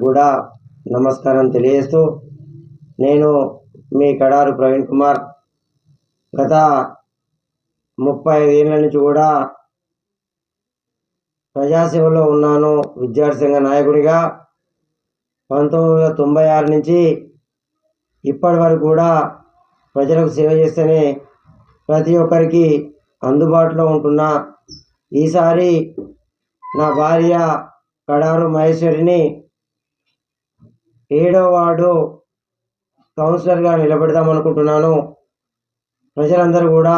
కూడా నమస్కారం తెలియజేస్తూ నేను మీ కడారు ప్రవీణ్ కుమార్ గత ముప్పై ఏళ్ళ నుంచి కూడా ప్రజాసేవలో ఉన్నాను విద్యార్థి సంఘ నాయకుడిగా. పంతొమ్మిది వందల తొంభై ఆరు నుంచి ఇప్పటి వరకు కూడా ప్రజలకు సేవ చేస్తేనే ప్రతి ఒక్కరికి అందుబాటులో ఉంటున్నా. ఈసారి నా భార్య కడారు మహేశ్వరిని ఏడో వార్డు కౌన్సిలర్గా నిలబెడదాం అనుకుంటున్నాను. ప్రజలందరూ కూడా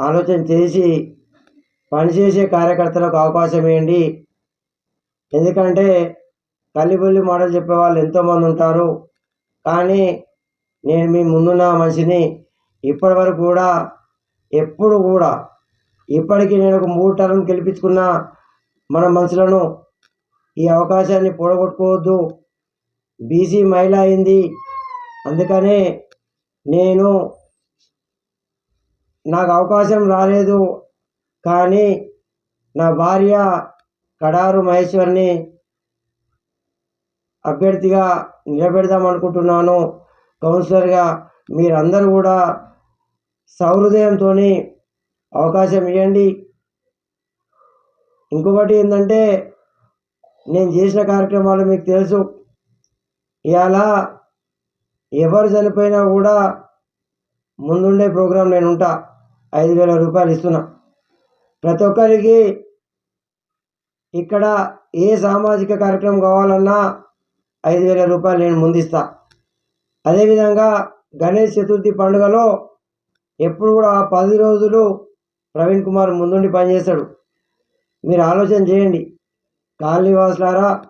ఆలోచన చేసి పనిచేసే కార్యకర్తలకు అవకాశం ఇవ్వండి. ఎందుకంటే కల్లిబుల్లి మాటలు చెప్పే వాళ్ళు ఎంతోమంది ఉంటారు. కానీ నేను మీ ముందున్న మనిషిని ఇప్పటి వరకు కూడా ఎప్పుడు కూడా ఇప్పటికీ నేను ఒక మూడు టర్మ్ గెలిపించుకున్న మన మనుషులను ఈ అవకాశాన్ని పొడగొట్టుకోవద్దు. బీసీ మహిళ అయింది. అందుకనే నేను నాకు అవకాశం రాలేదు. కానీ నా భార్య కడారు మహేశ్వరిని అభ్యర్థిగా నిలబెడదాం అనుకుంటున్నాను. కౌన్సిలర్గా మీరందరూ కూడా సహృదయంతో అవకాశం ఇవ్వండి. ఇంకొకటి ఏంటంటే నేను చేసిన కార్యక్రమాలు మీకు తెలుసు. ఇవాళ ఎవరు చనిపోయినా కూడా ముందుండే ప్రోగ్రాం నేను ఉంటా ఐదు వేల రూపాయలు ఇస్తున్నా. ప్రతి ఒక్కరికి ఇక్కడ ఏ సామాజిక కార్యక్రమం కావాలన్నా ఐదు వేల రూపాయలు నేను ముందిస్తా. అదేవిధంగా గణేష్ చతుర్థి పండుగలో ఎప్పుడు కూడా ఆ పది రోజులు ప్రవీణ్ కుమార్ ముందుండి పనిచేస్తాడు. మీరు ఆలోచన చేయండి. కాలనీవాసులారా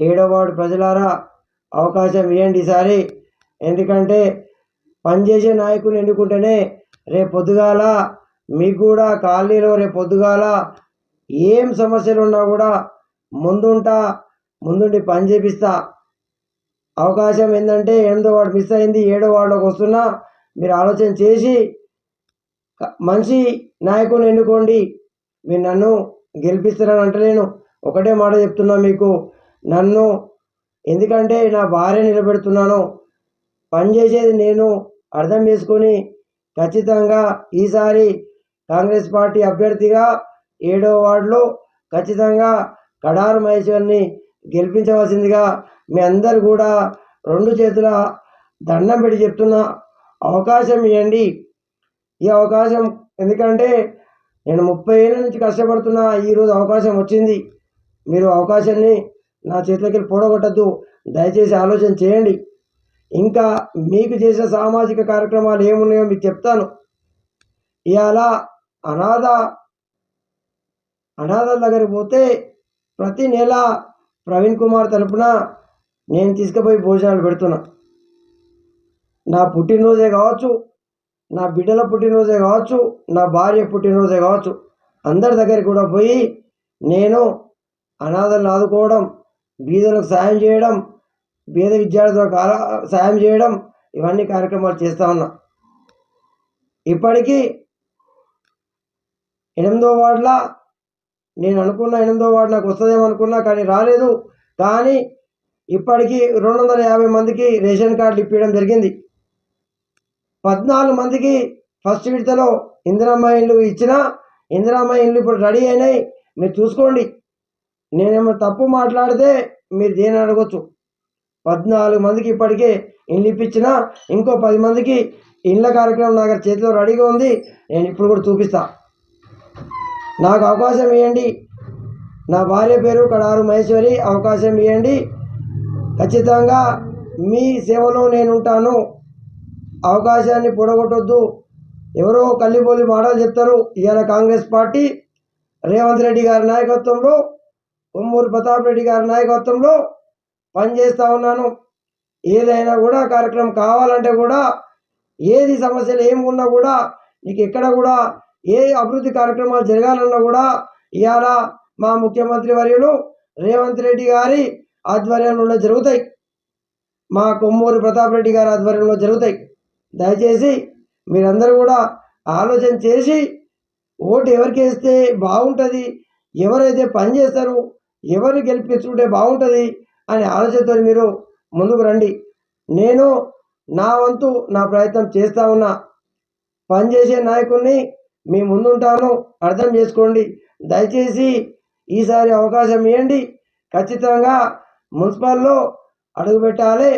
ఏడో వార్డు ప్రజలారా అవకాశం ఇవ్వండి ఈసారి. ఎందుకంటే పనిచేసే నాయకుని ఎన్నుకుంటేనే రేపు పొద్దుగాల మీకు కూడా కాలనీలో రేపు పొద్దుగాల ఏం సమస్యలు ఉన్నా కూడా ముందుంటా ముందుండి పని చేపిస్తా. అవకాశం ఏంటంటే ఎనిమిదో వాడు మిస్ అయింది ఏడో వాడులోకి వస్తున్నా మీరు ఆలోచన చేసి మంచి నాయకుని ఎన్నుకోండి. మీరు నన్ను గెలిపిస్తారని అంటలేను. ఒకటే మాట చెప్తున్నా మీకు. నన్ను ఎందుకంటే నా భార్య నిలబెడుతున్నాను. పని చేసేది నేను. అర్థం చేసుకొని ఖచ్చితంగా ఈసారి కాంగ్రెస్ పార్టీ అభ్యర్థిగా ఏడో వార్డులో ఖచ్చితంగా కడారు మహేశ్వర్ని గెలిపించవలసిందిగా మీ అందరు కూడా రెండు చేతుల దండం పెట్టి చెప్తున్నా. అవకాశం ఇవ్వండి. ఈ అవకాశం ఎందుకంటే నేను ముప్పై ఏళ్ళ నుంచి కష్టపడుతున్నా. ఈరోజు అవకాశం వచ్చింది. మీరు అవకాశాన్ని నా చేతిలోకి పొడగొట్టద్దు. దయచేసి ఆలోచన చేయండి. ఇంకా మీకు చేసిన సామాజిక కార్యక్రమాలు ఏమున్నాయో మీకు చెప్తాను. ఇవాళ అనాథ అనాథల దగ్గరికి పోతే ప్రతి నెల ప్రవీణ్ కుమార్ తరపున నేను తీసుకుపోయి భోజనాలు పెడుతున్నా. నా పుట్టినరోజే కావచ్చు నా బిడ్డల పుట్టినరోజే కావచ్చు నా భార్య పుట్టినరోజే కావచ్చు. అందరి దగ్గరికి కూడా పోయి నేను అనాథలను ఆదుకోవడం బీదలకు సాయం చేయడం బీద విద్యార్థులకు సాయం చేయడం ఇవన్నీ కార్యక్రమాలు చేస్తా ఉన్నా. ఇప్పటికీ ఎనిమిదో వార్డుల నేను అనుకున్న ఎనిమిదో వార్డు నాకు వస్తుందేమో అనుకున్నా కానీ రాలేదు. కానీ ఇప్పటికీ రెండు వందల యాభై మందికి రేషన్ కార్డులు ఇప్పించడం జరిగింది. పద్నాలుగు మందికి ఫస్ట్ విడతలో ఇందిరామ్మ ఇల్లు ఇచ్చిన ఇందిరామ్మ ఇల్లు ఇప్పుడు రెడీ అయినాయి. మీరు చూసుకోండి. నేనేమో తప్పు మాట్లాడితే మీరు దేని అడగచ్చు. పద్నాలుగు మందికి ఇప్పటికే ఇల్లు ఇప్పించినా ఇంకో పది మందికి ఇళ్ళ కార్యక్రమం నా దగ్గర చేతిలో రెడీగా ఉంది. నేను ఇప్పుడు కూడా చూపిస్తా. నాకు అవకాశం ఇవ్వండి నా భార్య పేరు కడారు మహేశ్వరి. అవకాశం ఇవ్వండి ఖచ్చితంగా మీ సేవలో నేను ఉంటాను. అవకాశాన్ని పొడగొట్టొద్దు. ఎవరో కల్లిబోలి మాటలు చెప్తారు. ఇవాళ కాంగ్రెస్ పార్టీ రేవంత్ రెడ్డి గారి నాయకత్వంలో కొమ్మూరు ప్రతాప్ రెడ్డి గారి నాయకత్వంలో పనిచేస్తూ ఉన్నాను. ఏదైనా కూడా కార్యక్రమం కావాలంటే కూడా ఏది సమస్యలు ఏమి ఉన్నా కూడా నీకు ఎక్కడ కూడా ఏ అభివృద్ధి కార్యక్రమాలు జరగాలన్నా కూడా ఇవాళ మా ముఖ్యమంత్రి వర్యులు రేవంత్ రెడ్డి గారి ఆధ్వర్యంలో జరుగుతాయి. మా కొమ్మూరు ప్రతాప్ రెడ్డి గారి ఆధ్వర్యంలో జరుగుతాయి. దయచేసి మీరందరూ కూడా ఆలోచన చేసి ఓటు ఎవరికి వేస్తే బాగుంటుంది ఎవరైతే పని ఎవరు గెలిపించుకుంటే బాగుంటుంది అనే ఆలోచనతో మీరు ముందుకు రండి. నేను నా వంతు నా ప్రయత్నం చేస్తా ఉన్నా. పనిచేసే నాయకుడిని మీ ముందుంటాను. అర్థం చేసుకోండి. దయచేసి ఈసారి అవకాశం ఇవ్వండి. ఖచ్చితంగా మున్సిపల్లో అడుగు పెట్టాలి.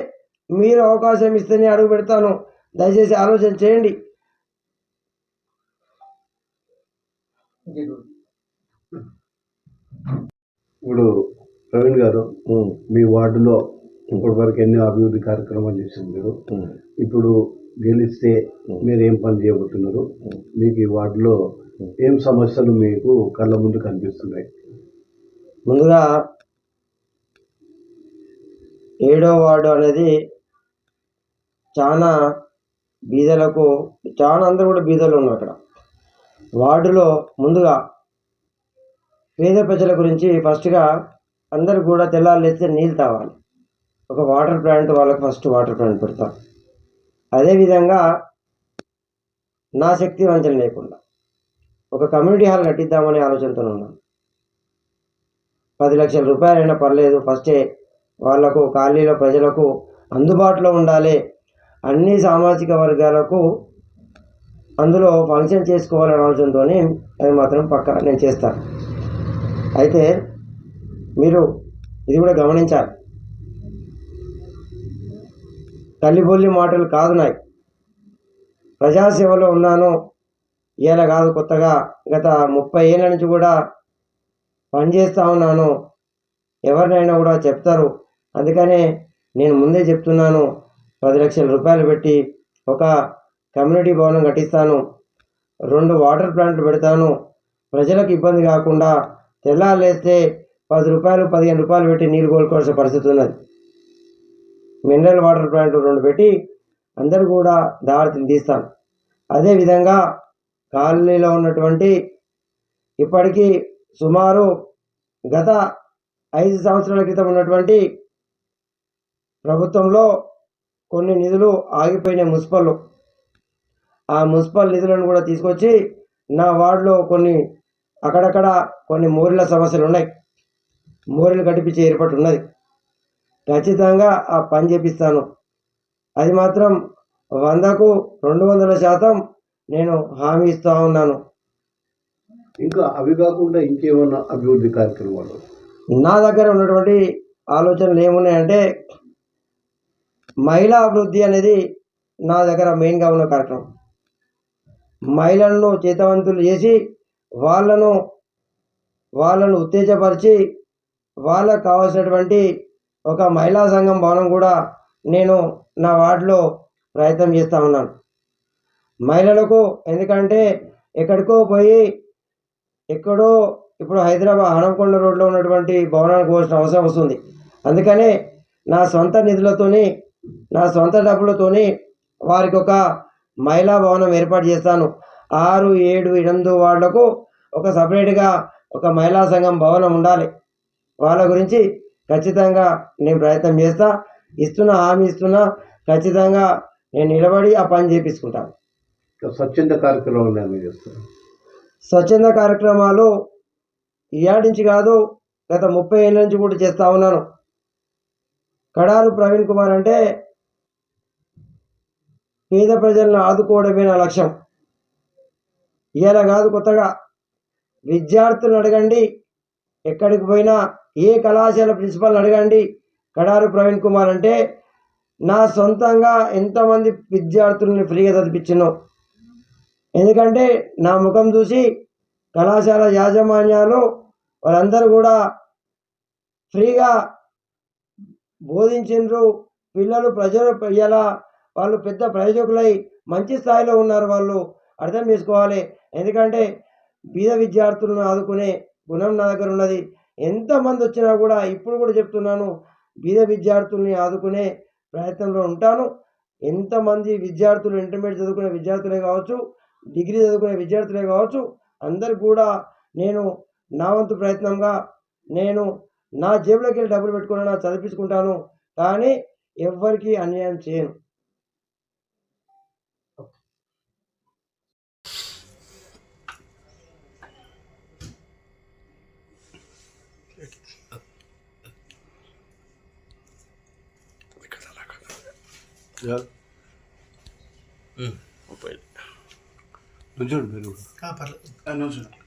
మీరు అవకాశం ఇస్తేనే అడుగు పెడతాను. దయచేసి ఆలోచన చేయండి. ఇప్పుడు ప్రవీణ్ గారు మీ. వార్డులో ఇప్పటి వరకు ఎన్నో అభివృద్ధి కార్యక్రమాలు చేశారు మీరు. ఇప్పుడు గెలిస్తే మీరు ఏం పని చేయబోతున్నారు? మీకు ఈ వార్డులో ఏం సమస్యలు మీకు కళ్ళ ముందు కనిపిస్తున్నాయి? ముందుగా ఏడో వార్డు అనేది చాలా బీదలకు చాలా అందరూ కూడా బీదలు ఉన్నారు అక్కడ. వార్డులో ముందుగా పేద ప్రజల గురించి ఫస్ట్గా అందరూ కూడా తెల్లారు లేస్తే నీళ్ళు తావాలి ఒక వాటర్ ప్లాంట్ వాళ్ళకి ఫస్ట్ వాటర్ ప్లాంట్ పెడతాం. అదేవిధంగా నా శక్తి వంచన లేకుండా ఒక కమ్యూనిటీ హాల్ కట్టిద్దామనే ఆలోచనతో ఉన్నాను పది లక్షల రూపాయలైనా పర్లేదు ఫస్టే వాళ్ళకు ఖాళీలో ప్రజలకు అందుబాటులో ఉండాలి. అన్ని సామాజిక వర్గాలకు అందులో ఫంక్షన్ చేసుకోవాలనే ఆలోచనతోనే అది మాత్రం పక్క నేను చేస్తాను. అయితే మీరు ఇది కూడా గమనించాలి. తల్లిబొల్లి మాటలు కాదు నాయి. ప్రజాసేవలో ఉన్నాను. ఇలా కాదు కొత్తగా గత ముప్పై ఏళ్ళ నుంచి కూడా పనిచేస్తూ ఉన్నాను. ఎవరినైనా కూడా చెప్తారు. అందుకనే నేను ముందే చెప్తున్నాను. పది లక్షల రూపాయలు పెట్టి ఒక కమ్యూనిటీ భవనం కట్టిస్తాను. రెండు వాటర్ ప్లాంట్లు పెడతాను. ప్రజలకు ఇబ్బంది కాకుండా తెల్లాలేస్తే పది రూపాయలు పదిహేను రూపాయలు పెట్టి నీళ్ళు కోలుకోవాల్సిన పరిస్థితి ఉన్నది. మినరల్ వాటర్ ప్లాంట్ రెండు పెట్టి అందరూ కూడా దారి తీస్తాను అదేవిధంగా కాలనీలో ఉన్నటువంటి ఇప్పటికీ సుమారు గత ఐదు సంవత్సరాల క్రితం ఉన్నటువంటి ప్రభుత్వంలో కొన్ని నిధులు ఆగిపోయిన మున్సిపల్ ఆ మున్సిపల్ నిధులను కూడా తీసుకొచ్చి నా వార్డులో కొన్ని అక్కడక్కడ కొన్ని మోరీల సమస్యలు ఉన్నాయి మోరీలు కట్టిపించే ఏర్పాటు ఉన్నది. ఖచ్చితంగా ఆ పని చేపిస్తాను. అది మాత్రం వందకు రెండు వందల శాతం నేను హామీ ఇస్తూ ఉన్నాను. ఇంకా అవి కాకుండా ఇంకేమన్నా అభివృద్ధి కార్యక్రమాలు? నా దగ్గర ఉన్నటువంటి ఆలోచనలు ఏమున్నాయంటే మహిళా అభివృద్ధి అనేది నా దగ్గర మెయిన్గా ఉన్న కార్యక్రమం. మహిళలను చేతవంతులు చేసి వాళ్ళను వాళ్ళను ఉత్తేజపరిచి వాళ్ళకు కావాల్సినటువంటి ఒక మహిళా సంఘం భవనం కూడా నేను నా వార్డులో ప్రయత్నం చేస్తూ ఉన్నాను. మహిళలకు ఎందుకంటే ఎక్కడికో పోయి ఎక్కడో ఇప్పుడు హైదరాబాద్ హనంకొండ రోడ్లో ఉన్నటువంటి భవనానికి పోవాల్సిన అవసరం వస్తుంది. అందుకనే నా సొంత నిధులతోని నా సొంత డబ్బులతోని వారికి ఒక మహిళా భవనం ఏర్పాటు చేస్తాను. ఆరు ఏడు ఎనిమిది వార్డులకు ఒక సపరేట్గా ఒక మహిళా సంఘం భవనం ఉండాలి. వాళ్ళ గురించి ఖచ్చితంగా నేను ప్రయత్నం చేస్తా. ఇస్తున్నా హామీ ఇస్తున్నా ఖచ్చితంగా నేను నిలబడి ఆ పని చేపించుకుంటాను స్వచ్ఛంద కార్యక్రమాలు స్వచ్ఛంద కార్యక్రమాలు ఇయాడి నుంచి కాదు గత ముప్పై ఏళ్ళ నుంచి కూడా చేస్తూ ఉన్నాను. కడారు ప్రవీణ్ కుమార్ అంటే పేద ప్రజలను ఆదుకోవడమే నా లక్ష్యం. ఇలా కాదు కొత్తగా. విద్యార్థులను అడగండి. ఎక్కడికి పోయినా ఏ కళాశాల ప్రిన్సిపల్ అడగండి. కడారు ప్రవీణ్ కుమార్ అంటే నా సొంతంగా ఎంతమంది విద్యార్థుల్ని ఫ్రీగా చదివించను. ఎందుకంటే నా ముఖం చూసి కళాశాల యాజమాన్యాలు వాళ్ళందరూ కూడా ఫ్రీగా బోధించిండ్రు. పిల్లలు ప్రజలు ఇలా వాళ్ళు పెద్ద ప్రయోజకులై మంచి స్థాయిలో ఉన్నారు వాళ్ళు. అర్థం చేసుకోవాలి. ఎందుకంటే బీద విద్యార్థులను ఆదుకునే గుణం నా దగ్గర ఉన్నది. ఎంతమంది వచ్చినా కూడా ఇప్పుడు కూడా చెప్తున్నాను బీద విద్యార్థుల్ని ఆదుకునే ప్రయత్నంలో ఉంటాను. ఎంతమంది విద్యార్థులు ఇంటర్మీడియట్ చదువుకునే విద్యార్థులే కావచ్చు డిగ్రీ చదువుకునే విద్యార్థులే కావచ్చు అందరు కూడా నేను నా వంతు ప్రయత్నంగా నేను నా జేబులోకి వెళ్ళి డబ్బులు పెట్టుకున్నా చదివించుకుంటాను. కానీ ఎవ్వరికీ అన్యాయం చేయను. నుంచోండి మీరు కూడా. పర్లేదు.